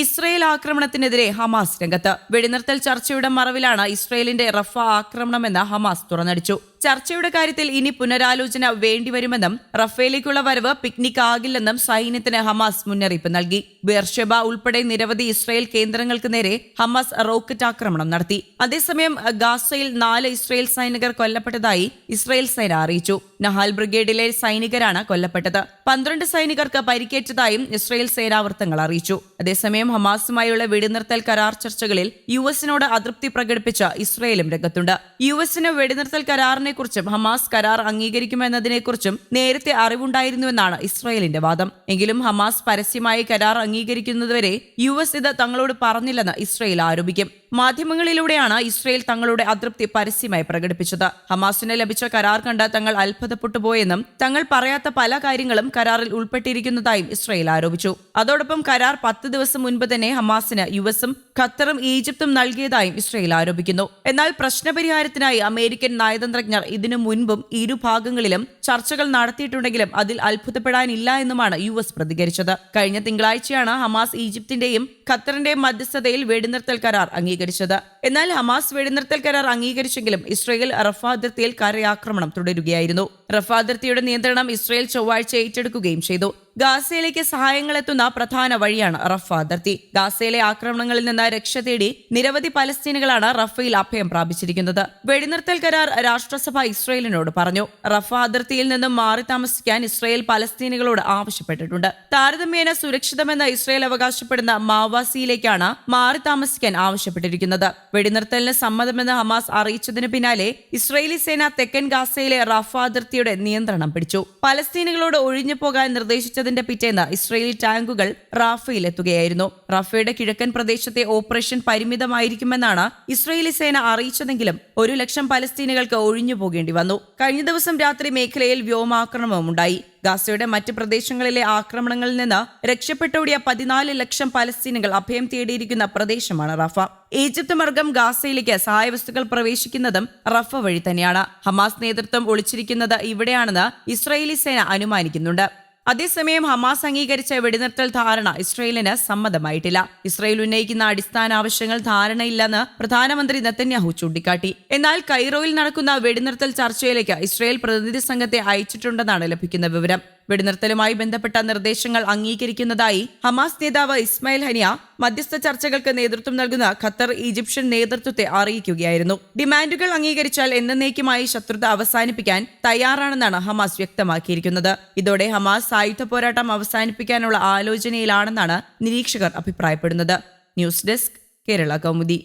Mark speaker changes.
Speaker 1: Israel ആക്രമണത്തിനെതിരെ Hamas രംഗത്ത്. വെടിനിർത്തൽ ചർച്ചയുടെ മറവിലാണ് ഇസ്രയേലിന്റെ റഫ ആക്രമണമെന്ന് ഹമാസ് തുറന്നടിച്ചു. ചർച്ചയുടെ കാര്യത്തിൽ ഇനി പുനരാലോചന വേണ്ടിവരുമെന്നും റഫേലേക്കുള്ള വരവ് പിക്നിക് ആകില്ലെന്നും സൈന്യത്തിന് ഹമാസ് മുന്നറിയിപ്പ് നൽകി. ബെർഷബ ഉൾപ്പെടെ നിരവധി ഇസ്രായേൽ കേന്ദ്രങ്ങൾക്ക് നേരെ ഹമാസ് റോക്കറ്റ് ആക്രമണം നടത്തി. അതേസമയം ഗാസയിൽ നാല് ഇസ്രായേൽ സൈനികർ കൊല്ലപ്പെട്ടതായി ഇസ്രായേൽ സേന അറിയിച്ചു. നഹാൽ ബ്രിഗേഡിലെ സൈനികരാണ് കൊല്ലപ്പെട്ടത്. പന്ത്രണ്ട് സൈനികർക്ക് പരിക്കേറ്റതായും ഇസ്രയേൽ സേനാവൃത്തങ്ങൾ അറിയിച്ചു. അതേസമയം ഹമാസുമായുള്ള വെടിനിർത്തൽ കരാർ ചർച്ചകളിൽ യു എസിനോട് അതൃപ്തി പ്രകടിപ്പിച്ച ഇസ്രായേലും രംഗത്തുണ്ട്. യു എസിന് വെടിനിർത്തൽ കരാറിനെക്കുറിച്ചും ഹമാസ് കരാർ അംഗീകരിക്കുമെന്നതിനെക്കുറിച്ചും നേരത്തെ അറിവുണ്ടായിരുന്നുവെന്നാണ് ഇസ്രായേലിന്റെ വാദം. എങ്കിലും ഹമാസ് പരസ്യമായി കരാർ അംഗീകരിക്കുന്നതുവരെ യു എസ് ഇത് തങ്ങളോട് പറഞ്ഞില്ലെന്ന് ഇസ്രായേൽ ആരോപിക്കും. മാധ്യമങ്ങളിലൂടെയാണ് ഇസ്രായേൽ തങ്ങളുടെ അതൃപ്തി പരസ്യമായി പ്രകടിപ്പിച്ചത്. ഹമാസിന് ലഭിച്ച കരാർ കണ്ട് തങ്ങൾ അത്ഭുതപ്പെട്ടു പോയെന്നും തങ്ങൾ പറയാത്ത പല കാര്യങ്ങളും കരാറിൽ ഉൾപ്പെട്ടിരിക്കുന്നതായും ഇസ്രായേൽ ആരോപിച്ചു. അതോടൊപ്പം കരാർ പത്ത് ദിവസം മുൻപ് തന്നെ ഹമാസിന് യു എസും ഖത്തറും ഈജിപ്തും നൽകിയതായും ഇസ്രായേൽ ആരോപിക്കുന്നു. എന്നാൽ പ്രശ്നപരിഹാരത്തിനായി അമേരിക്കൻ നയതന്ത്രജ്ഞർ ഇതിനു മുൻപും ഇരുഭാഗങ്ങളിലും ചർച്ചകൾ നടത്തിയിട്ടുണ്ടെങ്കിലും അതിൽ അത്ഭുതപ്പെടാനില്ല എന്നുമാണ് യു എസ് പ്രതികരിച്ചത്. കഴിഞ്ഞ തിങ്കളാഴ്ചയാണ് ഹമാസ് ഈജിപ്തിന്റെയും ഖത്തറിന്റെയും മധ്യസ്ഥതയിൽ വെടിനിർത്തൽ കരാർ അംഗീകരിച്ചത്. എന്നാൽ ഹമാസ് വെടിനിർത്തൽ കരാർ അംഗീകരിച്ചെങ്കിലും ഇസ്രയേൽ റഫ അതിർത്തിയിൽ കരയാക്രമണം തുടരുകയായിരുന്നു. റഫ അതിർത്തിയുടെ നിയന്ത്രണം ഇസ്രയേൽ ചൊവ്വാഴ്ച ഏറ്റെടുക്കുകയും ചെയ്തു. ഗാസയിലേക്ക് സഹായങ്ങൾ എത്തുന്ന പ്രധാന വഴിയാണ് റഫ അതിർത്തി. ഗാസയിലെ ആക്രമണങ്ങളിൽ നിന്ന് രക്ഷ തേടി നിരവധി പലസ്തീനുകളാണ് റഫയിൽ അഭയം പ്രാപിച്ചിരിക്കുന്നത്. വെടിനിർത്തൽ കരാർ രാഷ്ട്രസഭ ഇസ്രയേലിനോട് പറഞ്ഞു. റഫ അതിർത്തിയിൽ നിന്നും മാറി താമസിക്കാൻ ഇസ്രയേൽ പലസ്തീനുകളോട് ആവശ്യപ്പെട്ടിട്ടുണ്ട്. താരതമ്യേന സുരക്ഷിതമെന്ന് ഇസ്രയേൽ അവകാശപ്പെടുന്ന മാവാസിയിലേക്കാണ് മാറി താമസിക്കാൻ ആവശ്യപ്പെട്ടിരിക്കുന്നത്. വെടിനിർത്തലിന് സമ്മതമെന്ന് ഹമാസ് അറിയിച്ചതിന് പിന്നാലെ ഇസ്രയേലി സേന തെക്കൻ ഗാസയിലെ റഫ അതിർത്തിയുടെ നിയന്ത്രണം പിടിച്ചു. പലസ്തീനുകളോട് ഒഴിഞ്ഞു പോകാൻ നിർദ്ദേശിച്ചതിന്റെ പിറ്റേന്ന് ഇസ്രയേലി ടാങ്കുകൾ റാഫയിൽ എത്തുകയായിരുന്നു റഫയുടെ കിഴക്കൻ പ്രദേശത്തെ ഓപ്പറേഷൻ പരിമിതമായിരിക്കുമെന്നാണ് ഇസ്രയേലി സേന അറിയിച്ചതെങ്കിലും ഒരു ലക്ഷം പലസ്തീനുകൾക്ക് ഒഴിഞ്ഞു പോകേണ്ടി വന്നു. കഴിഞ്ഞ ദിവസം രാത്രി മേഖലയിൽ വ്യോമാക്രമണവും ഉണ്ടായി. ഗാസയുടെ മറ്റ് പ്രദേശങ്ങളിലെ ആക്രമണങ്ങളിൽ നിന്ന് രക്ഷപ്പെട്ടോടിയ പതിനാല് ലക്ഷം പലസ്തീനുകൾ അഭയം തേടിയിരിക്കുന്ന പ്രദേശമാണ് റഫ. ഈജിപ്ത് മാർഗം ഗാസയിലേക്ക് സഹായവസ്തുക്കൾ പ്രവേശിക്കുന്നതും റഫ വഴി തന്നെയാണ്. ഹമാസ് നേതൃത്വം ഒളിച്ചിരിക്കുന്നത് ഇവിടെയാണെന്ന് ഇസ്രായേലി സേന അനുമാനിക്കുന്നുണ്ട്. അതേസമയം ഹമാസ് അംഗീകരിച്ച വെടിനിർത്തൽ ധാരണ ഇസ്രയേലിന് സമ്മതമായിട്ടില്ല. ഇസ്രയേൽ ഉന്നയിക്കുന്ന അടിസ്ഥാന ആവശ്യങ്ങൾ ധാരണയില്ലെന്ന് പ്രധാനമന്ത്രി നെത്തന്യാഹു ചൂണ്ടിക്കാട്ടി. എന്നാൽ കൈറോയിൽ നടക്കുന്ന വെടിനിർത്തൽ ചർച്ചയിലേക്ക് ഇസ്രയേൽ പ്രതിനിധി സംഘത്തെ അയച്ചിട്ടുണ്ടെന്നാണ് ലഭിക്കുന്ന വിവരം. വെടിനിർത്തലുമായി ബന്ധപ്പെട്ട നിർദ്ദേശങ്ങൾ അംഗീകരിക്കുന്നതായി ഹമാസ് നേതാവ് ഇസ്മായിൽ ഹനിയ മധ്യസ്ഥ ചർച്ചകൾക്ക് നേതൃത്വം നൽകുന്ന ഖത്തർ ഈജിപ്ഷ്യൻ നേതൃത്വത്തെ അറിയിക്കുകയായിരുന്നു. ഡിമാൻഡുകൾ അംഗീകരിച്ചാൽ എന്നേക്കുമായി ശത്രുത അവസാനിപ്പിക്കാൻ തയ്യാറാണെന്നാണ് ഹമാസ് വ്യക്തമാക്കിയിരിക്കുന്നത്. ഇതോടെ ഹമാസ് സായുധ പോരാട്ടം അവസാനിപ്പിക്കാനുള്ള ആലോചനയിലാണെന്നാണ് നിരീക്ഷകർ അഭിപ്രായപ്പെടുന്നത്. News desk Kerala Kaumudi.